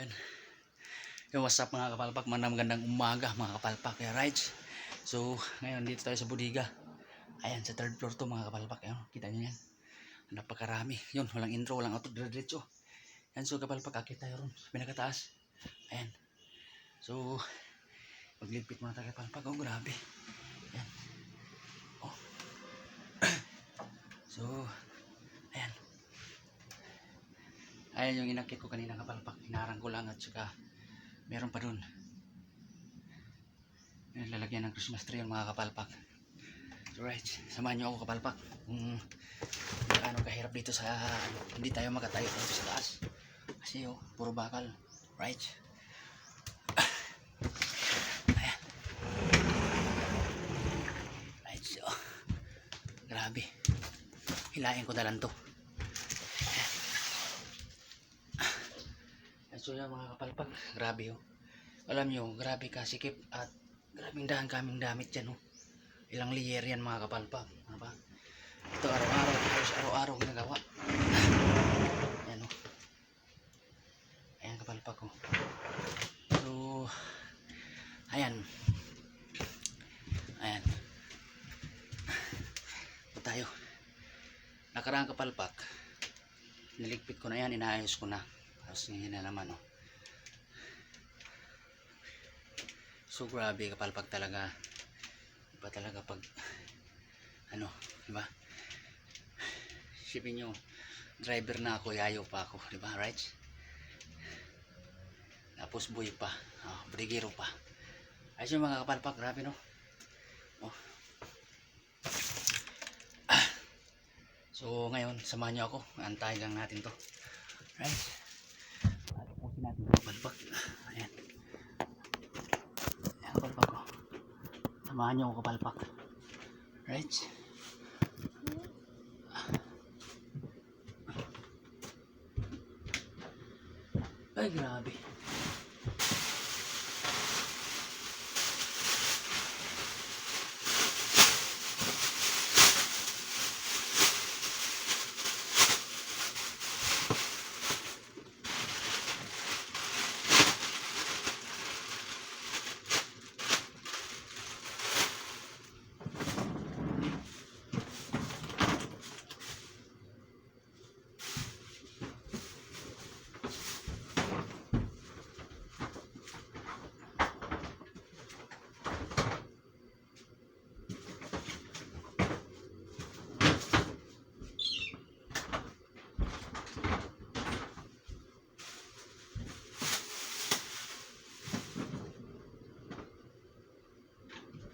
Yan. Yo, what's up mga kapalpak? Manang magandang umaga mga kapalpak. Kaya rights. So, ngayon dito tayo sa budiga. Ayan, sa third floor to mga kapalpak. Ayan, kita nyo yan. Napakarami. Yun, walang intro, walang auto, diretso. Yan, so kapalpak, akit tayo ron. Pinakataas. Ayan. So, magligpit mga tayo kapalpak. Oh, grabe. Ayan. Oh. so, ayan. Ayan yung inakit ko kanina kapalpak. Inarang ko lang at saka meron pa dun. Yung lalagyan ng Christmas tree yung mga kapalpak. So right, samahan nyo ako kapalpak. Kung gaano kahirap dito sa, ano, hindi tayo makatayo dito sa taas. Kasi oh, puro bakal. Right? Ayan. Right, so. Grabe. Hilahin ko na lang to. So yan mga kapalpak, grabe oh. Alam nyo, grabe kasikip at grabing dahan kaming damit dyan oh. Ilang layer yan mga kapalpak. Ano ba? Ito araw-araw, halos araw-araw ginagawa. Ayan oh. Ayan kapalpak oh. So, ayan. Ayan. Ito tayo. Nakaraang kapalpak. Niligpit ko na yan, inaayos ko na. Ngayon na naman, oh. So, grabe kapalpag talaga. Iba talaga pag, ano, diba? Isipin nyo, driver na ako, yayo pa ako, diba? Right? Tapos buhay pa. Oh, brigero pa. Ayos yung mga kapalpak, grabe no? Oh. So, ngayon, samahan nyo ako. Antayin lang natin to. Right? Natin yung kapalpak. Ayan. Ayan, kapalpak ko. Samahan nyo ako kapalpak. Right? Ay, grabe.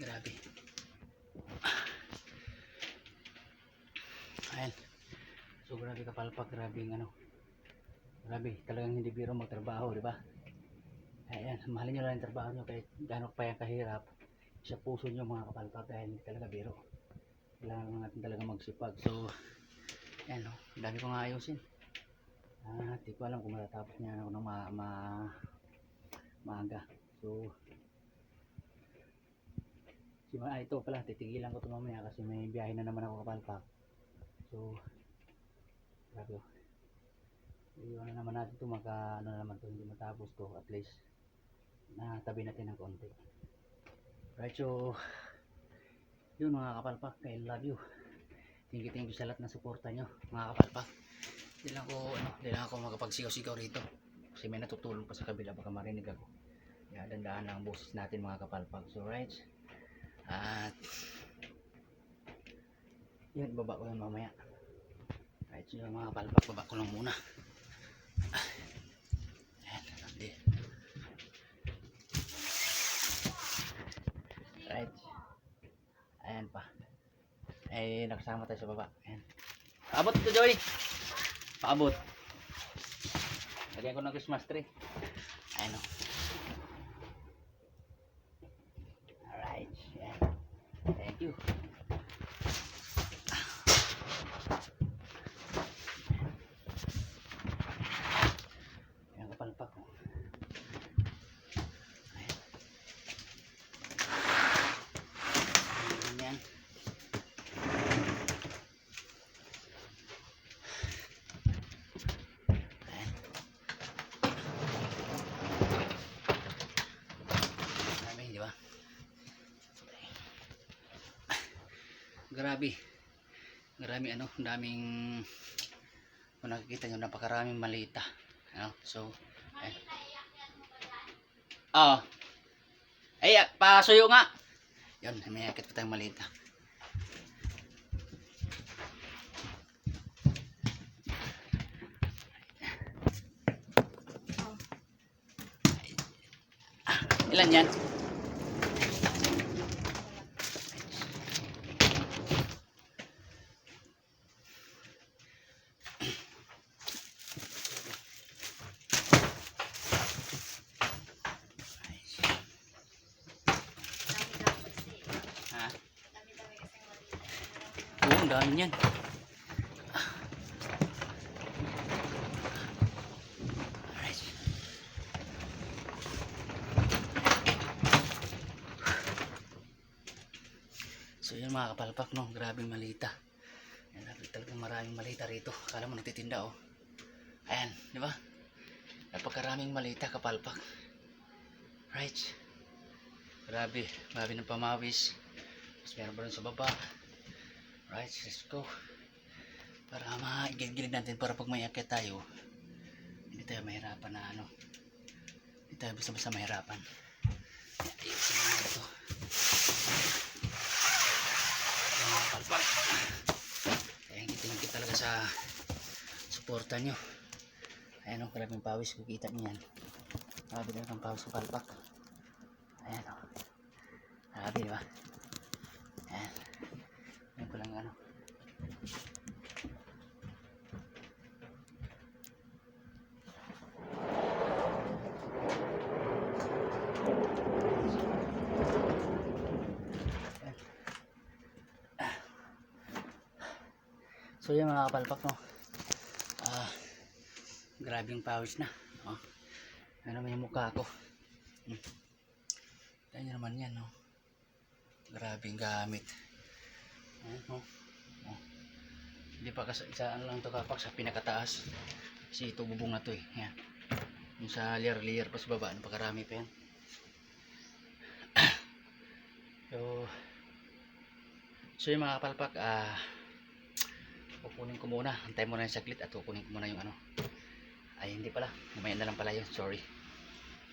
Grabe. Ayan. So grabe kapalpak, grabe yung ano. Grabe, talagang hindi biro magtrabaho, di ba? Ayan, mahalin nyo lang yung trabaho nyo kahit gaano pa yan kahirap. Sa puso nyo mga kapalpak dahil hindi talaga biro. Kailangan lang natin talaga magsipag. So, ayan o, dami ko nga ayusin. Ah, di ko alam kung matatapos niya ako ng ma, ma, maaga. So, si ah, ito pala, titigilan ko ito mamaya kasi may biyahe na naman ako kapalpak. So, grabe oh. Iwan na naman natin ito, maka, ano na naman ito, hindi matapos to at least na tabi natin ng konti. Right, so, yun mga kapalpak, I love you. Thank you, thank you sa lahat na suporta nyo, mga kapalpak. Hindi lang ako, ano, hindi lang ako makapagsigaw-sigaw rito. Kasi may natutulong pa sa kabila, baka marinig ako. Kaya dandaan lang ang boses natin mga kapalpag. So right. At yun, baba ko yun mamaya. Right, so yun, mga kapalpag, baba ko lang muna. Ayan, hindi. Right. Ayan pa. Ay, nakasama tayo sa baba. Ayan. Abot ito, Joey. Paabot. Lagyan ko ng Christmas tree. Ano? Alright. Yan. Thank you. Yan kapalpak ko. Ayan. Ayan yan. Ayan. Dami, di ba? Grabe. Grabe ano, daming kung nakikita nyo, napakaraming malita. Ano? So. Oo. Ay, ah, pasuyo nga. Yun, may akit pa tayong malita. Ah, ilan yan? Ang dami niyan. So yun mga kapalpak no, grabing malita. Yan, talagang maraming malita rito. Akala mo nagtitinda oh. Ayan, di ba? Napakaraming malita kapalpak. Right. Grabe, grabe ng pamawis. Mas meron pa rin sa baba. Right, let's go. Para maigilid natin para pag may akit tayo, hindi tayo mahirapan na ano. Hindi tayo basta-basta mahirapan. Ayusin mo na ito. Palpal. You talaga sa suporta nyo. Ayan o, maraming pawis. Kukita nyo yan. Grabe talagang pawis sa palpak. Ayan o. Grabe, di ba? Ayan. Ayan ko lang ano. Ayan. Kapalpak no. Ah, grabe yung pawis na. Oh. Ano naman yung mukha ko. Hmm. Nyo naman yan, no? Grabing gamit. Ayan, no? Oh. Hindi pa kasi isa ano lang to kapak sa pinakataas. Kasi ito bubong na to eh. Yan. Yung sa layer-layer pa sa baba, napakarami pa yan. so, so yung mga kapalpak, ah, kukunin ko muna. Antay mo na yung saglit at kukunin ko muna yung ano. Ay, hindi pala. Mamaya na lang pala yun. Sorry.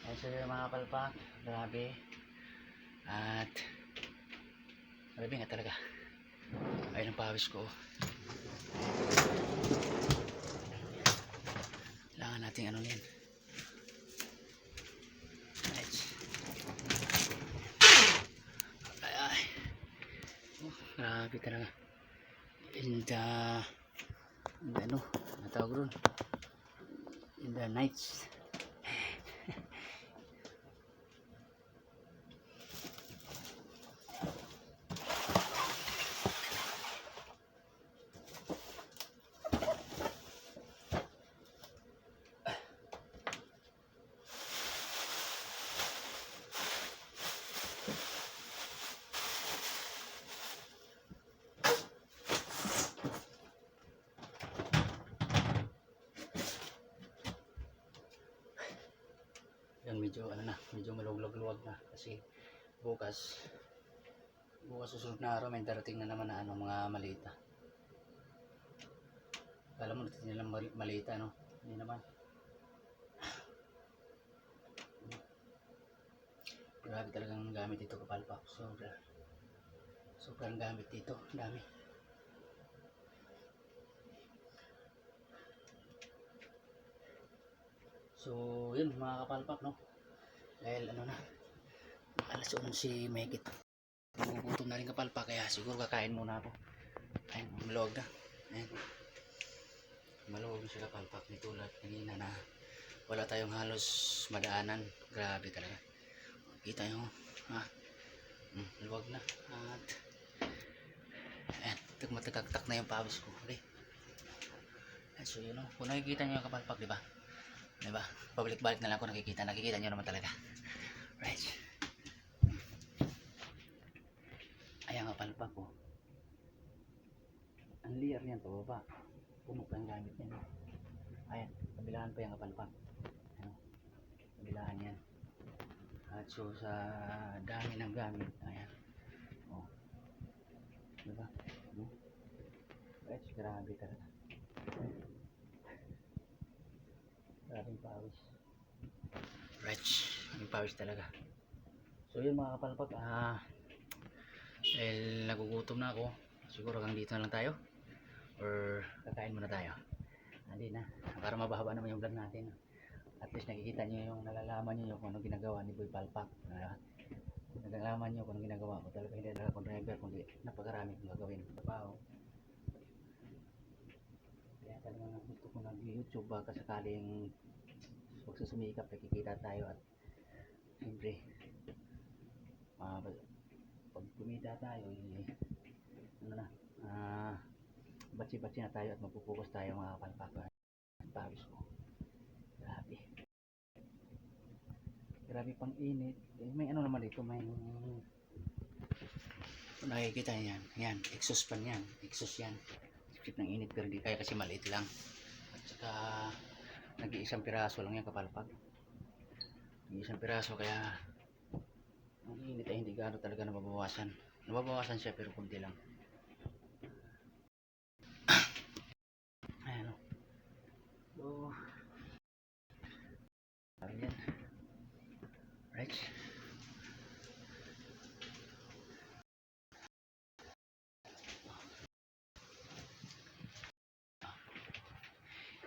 Ayun sila mga palpak. Grabe. At grabe nga talaga. Ayun ang pawis ko. Kailangan nating ano yan. Oh, grabe talaga. In the, in the ano, natawag. In the nights. Yan medyo ano na, medyo maluglag-luwag na kasi bukas bukas susunod na araw may darating na naman na ano, mga malita. Alam mo natin nilang mali- malita no? Hindi naman. Grabe talagang gamit dito kapalpak. Sobra. Sobrang gamit dito. Dami. So, yun mga kapalpak, no? Dahil ano na, alas 11 megit. Nagugutom na rin kapalpak, kaya siguro kakain muna ako. Ayun, maluwag na. Ayun. Maluwag na siya kapalpak, ni tulad kanina na wala tayong halos madaanan. Grabe talaga. Kita nyo, ha? Hmm, luwag na. At, ayan, matagaktak na yung pawis ko. Okay? So yun, oh. kung nakikita nyo yung kapalpak, di ba? Di ba? Pabalik-balik na lang kung nakikita. Nakikita nyo naman talaga. Right. Ayan nga palpak ko. Ang liar niyan to baba. Puno pa yung gamit niya. Ayan, kabilaan pa yung kapalpak. Ayan. Kabilaan yan. At so sa dami ng gamit, ayan. Oh. Diba? Hmm? Right, grabe talaga. Grabing pawis. Right, ang pawis talaga. So yun mga kapalpak, ah, dahil nagugutom na ako, siguro hanggang dito na lang tayo. Or kakain muna tayo. Hindi na, para mabahaba naman yung vlog natin. At least nakikita nyo yung nalalaman nyo yung kung ano ginagawa ni Boy Palpak. Uh, nalalaman nyo kung ano ginagawa ko. Talaga hindi talaga akong driver, kundi napakarami kong gagawin. Trabaho. Kaya talagang gusto ko nag-YouTube baka sakaling magsusumikap, nakikita tayo at siyempre ah, pag kumita tayo eh, ano na ah batsi-batsi na tayo at magpupukas tayo mga kapalpaka pawis ko. Grabe. Grabe pang init. Eh, may ano naman dito may nakikita yan yan exhaust pan yan. Exhaust yan. Sikip ng init pero di kaya kasi maliit lang. At saka nag-iisang piraso lang yan kapalpag nag-iisang piraso kaya ang ay hindi gaano talaga nababawasan. Nababawasan siya pero kunti lang. Ayan o. So, sabi yan. Right.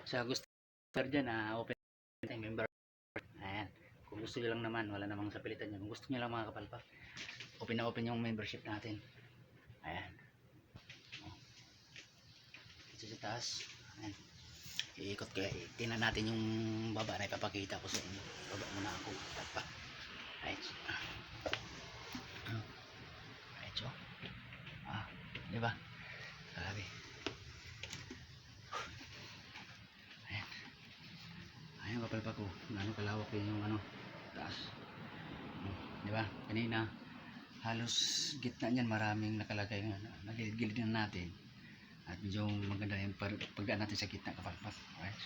Sa gusto dyan, ah, open time member. Ayan. Kung gusto nyo lang naman, wala namang sa pilitan nyo. Kung gusto nyo lang mga kapalpak, open na open yung membership natin. Ayan. Oh. Ito sa taas. Ayan. Iikot ko. Tingnan natin yung baba na ipapakita ko sa inyo. Baba muna ako. Tapa. Right. Right. So. Ah. Di ba? Grabe. Ayan. Ayan Gano'ng kalawak din yung ano taas. Hmm, Di ba? Kanina, halos gitna niyan maraming nakalagay nga. Nagilid na natin. At medyo maganda yung pagdaan natin sa gitna kapalpak. Right?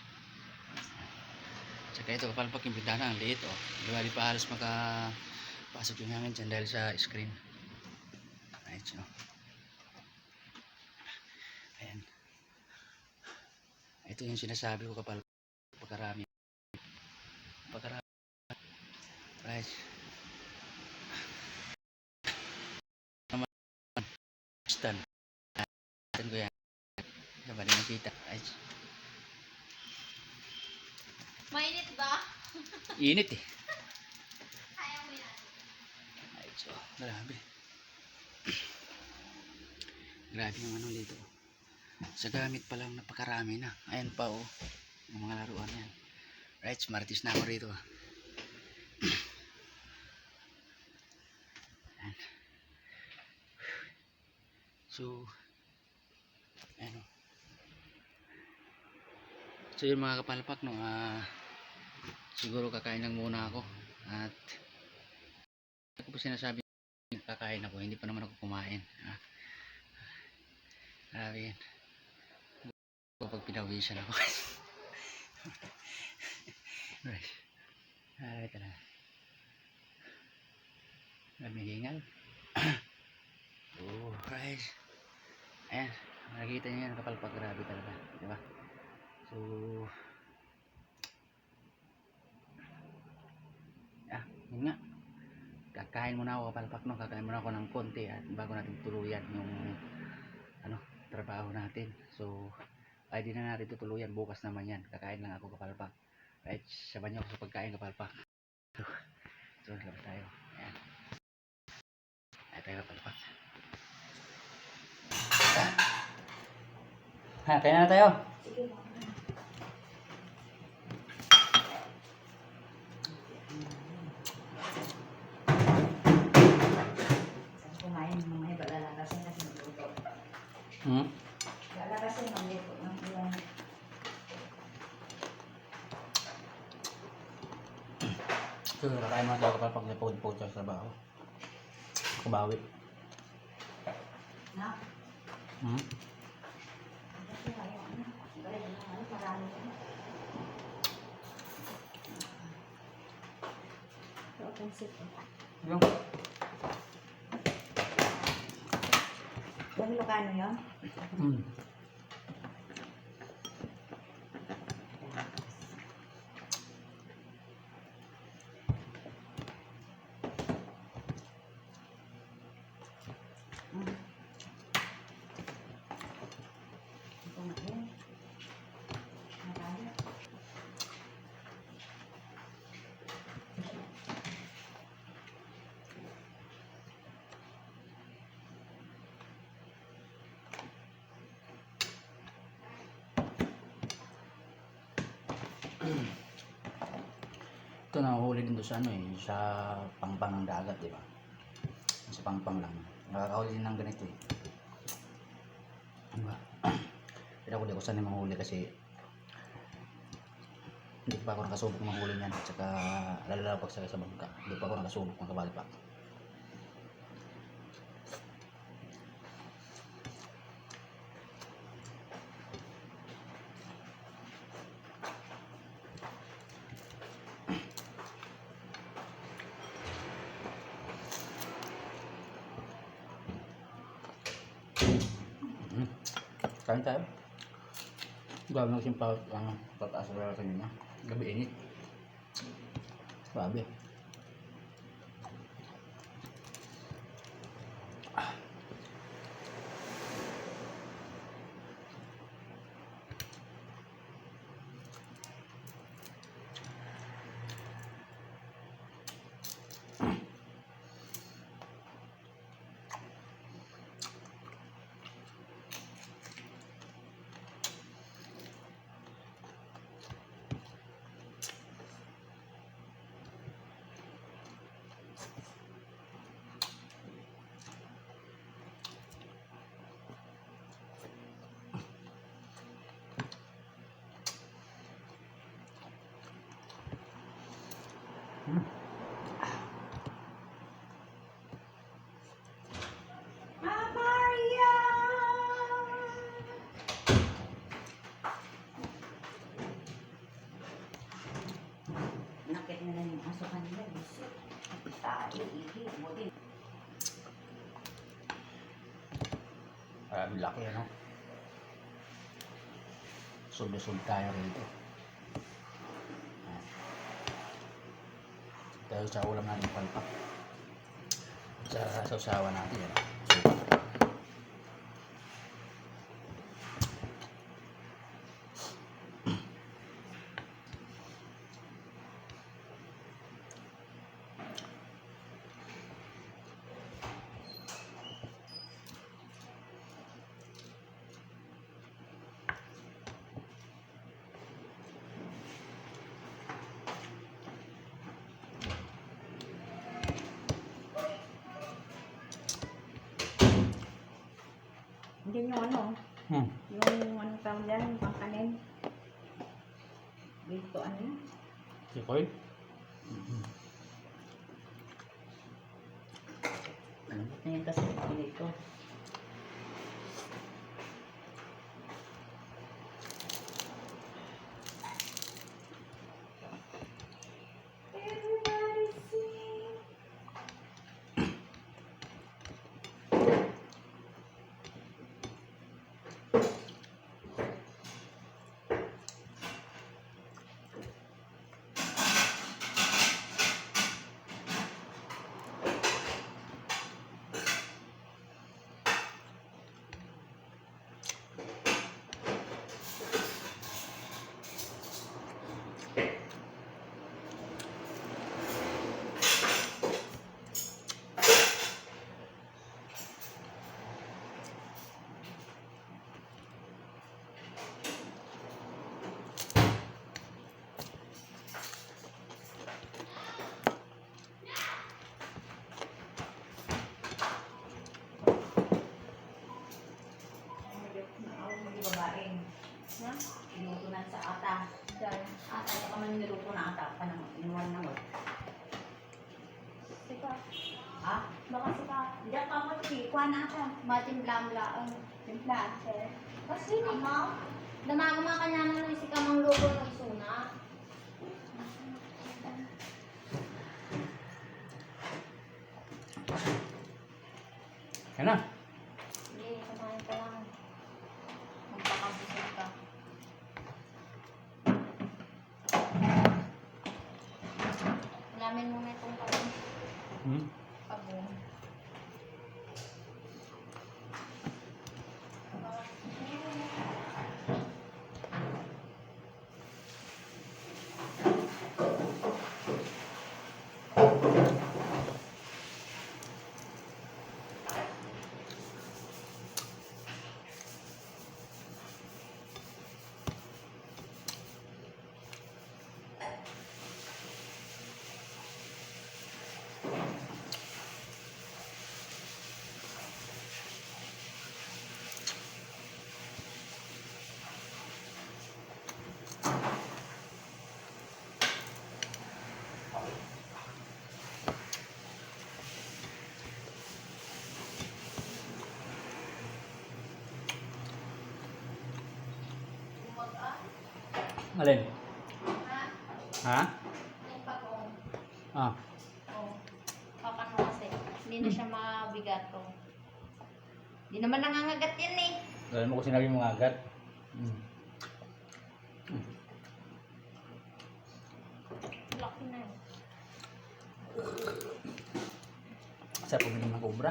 Tsaka ito kapalpak yung bintana ang liit oh. Di ba? Di pa halos makapasok yung hangin dyan dahil sa screen. Right? So. Ayan. Ito yung sinasabi ko kapalpak. Pagkarami. Right. Naman. Stand. Stand ko yan. Ba din nakita? Right. Mainit ba? Init eh. Kaya mo yan. Right. So, grabe. grabe yung ano dito. Sa gamit pa lang napakarami na. Ayan pa oh. Yung mga laruan yan. Right. Smarties na ako rito ah. So, ano. So yun mga kapalpak no, ah, siguro kakain lang muna ako at ako pa sinasabi kakain ako, hindi pa naman ako kumain. Ah. Grabe yan. Kapag pinawisan ako. right. Ay, talaga. Grabe hingal. oh, right. Ayan. Nakikita niyo yan kapalpak grabe talaga. Di ba? So, ah, yun nga. Kakain muna ako kapalpak no. Kakain muna ako ng konti at bago natin tuluyan yung ano, trabaho natin. So, ay di na natin tutuluyan. Bukas naman yan. Kakain lang ako kapalpak. Right, sabahan niyo ako sa pagkain kapalpak. So, labas tayo. Ayan. Ayan tayo kapalpak. Ha, kaya na tayo. Hmm? So, nakain mga tao kapag napod-pod sa trabaho. Kubawi. Na? Hmm? Offensive. Yung. Yung Ilocano yun? Mm. Ito na yun. Marami. Ito nahuhuli din doon sa ano eh, sa pangpang ng dagat, di ba? Sa pangpang lang. Nakakahuli din ng ganito eh. Diba? Pero ako di ko sana mahuli kasi hindi pa ako nakasubok ng mahuli niyan at saka lalapag sa sa bangka. Hindi pa ako nakasubok ng kabalipak. Hmm. Kain tayo. Grabe na kasing pa, ano, pataas na kanina. Gabi init. Grabe. Ah, Maria! Nakit na lang yung aso kanila. Bisit. Grabe laki ano. Sub-sub tayo rito. Dahil sa ulam natin palpak. Sa sausawa natin ano. Hindi yung ano, Hmm. yung ano tawag dyan, yung pangkanin. Dito ano yun? naman niluto na ata pa naman. Inuwan na mo. Sika. Ha? Baka sika. Diyan ka mo si Kuha na ako. Matimblang laong. Timblang. Kasi ni mo. Damagama ka niya na ano, sika mong logo ng isuna. Yan na. Alin? Ha? Ah. Oo. Kakano kasi. Hindi na siya mabigat to. Hindi naman nangangagat yan eh. Dahil mo ko sinabi mga agad. Hmm. Laki na eh. Sa puminom ng kubra.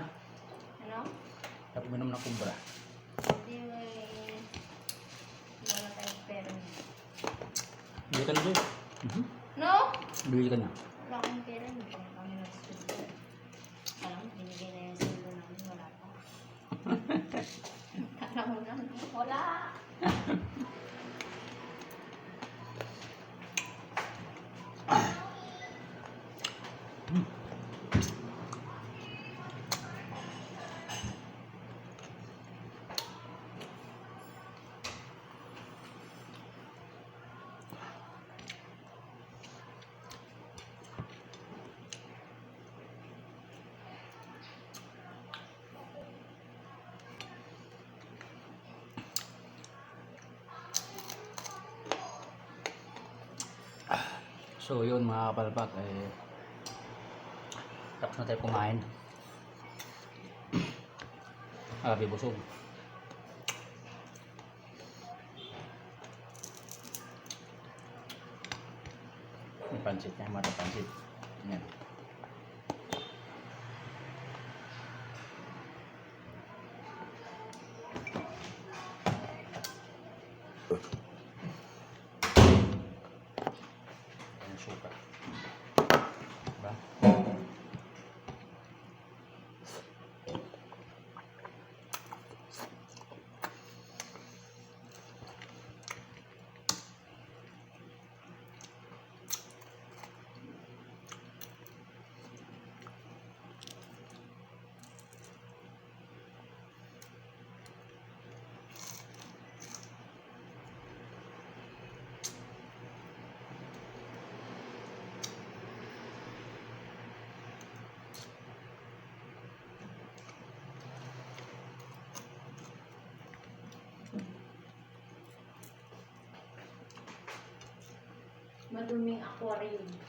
Ano? Sa puminom ng kubra. Hindi eh. Wala tayong pera niya. Bili ka na doon. Mhm. No? Bili ka na. So yun mga kapalpak eh tapos na tayo kumain. Agabi busog. Yung pansit niya, mata pansit. Yan Maduming aquarium.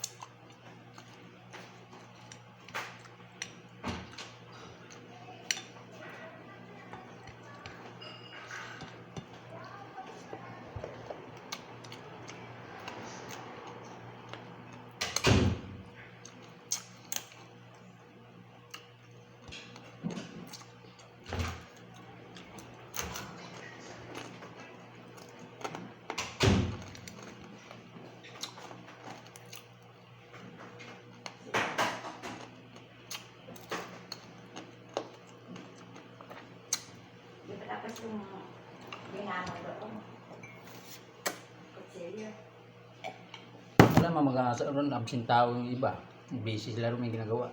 Mga mag-aasa ron, absent tao yung iba. Busy sila rin may ginagawa.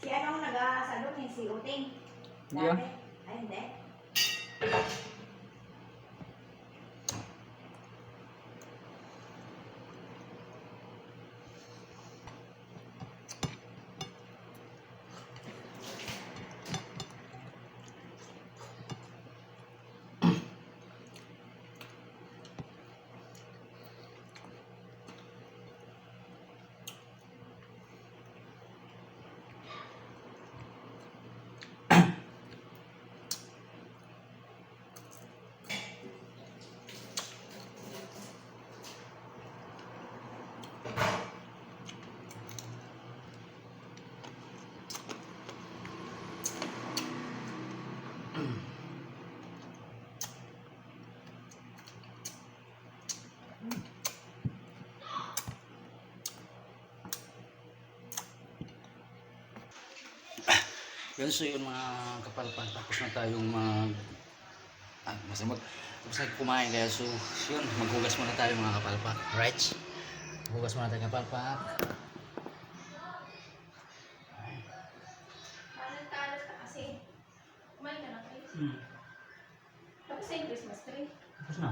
Si anong nag-aasa doon? Yung si Uting? Dati? Ay, hindi. Yun, so yun mga kapalpan. Tapos na tayong mag... Ah, basta mag... Tapos na kumain kaya so, yun, maghugas muna tayo mga kapalpak. Right? Maghugas muna tayo kapalpak. Talat-talat ka kasi. Kumain ka na kayo. Hmm. Tapos na yung Christmas tree. Tapos na.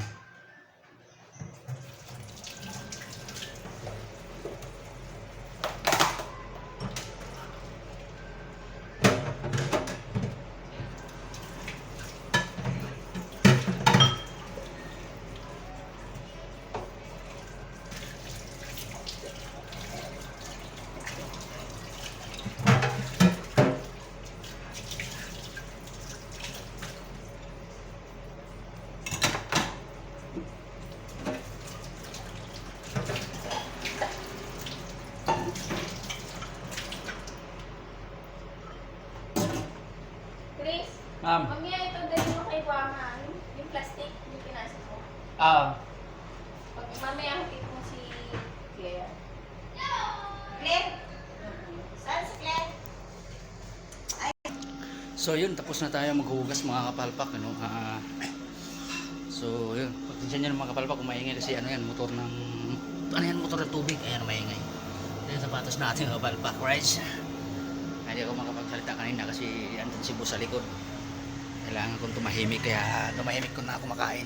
Chris, Ma'am. mamaya ito dali mo kay Wama. Yung, yung plastic, yung pinasok mo. Ah. Pag mamaya hatid mo si Claire. Claire? Saan si Claire? So yun, tapos na tayo maghugas mga kapalpak. Ano? Ah, so yun, pagtinsya nyo ng mga kapalpak kung kasi ano yan, motor ng... Ano yan, motor ng tubig. Ayan, maingay. Ito yung sapatos natin mga kapalpak, right? Hindi ako makapagsalita kanina kasi andun si sa likod. Kailangan kong tumahimik kaya tumahimik ko na ako makain.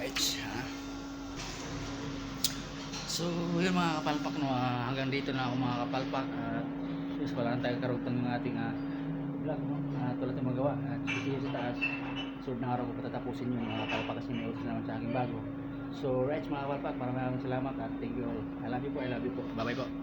Right, ha? So, yun mga kapalpak, no, ah, hanggang dito na ako mga kapalpak. At yes, wala na tayo karugtang ng ating ah, vlog, no? At wala tayong magawa. At kasi sa taas, sunod na araw ko patatapusin yung mga kapalpak kasi may utos naman sa aking bago. So, right mga maraming maraming salamat at thank you all. I love you po, I love you po. Bye-bye po.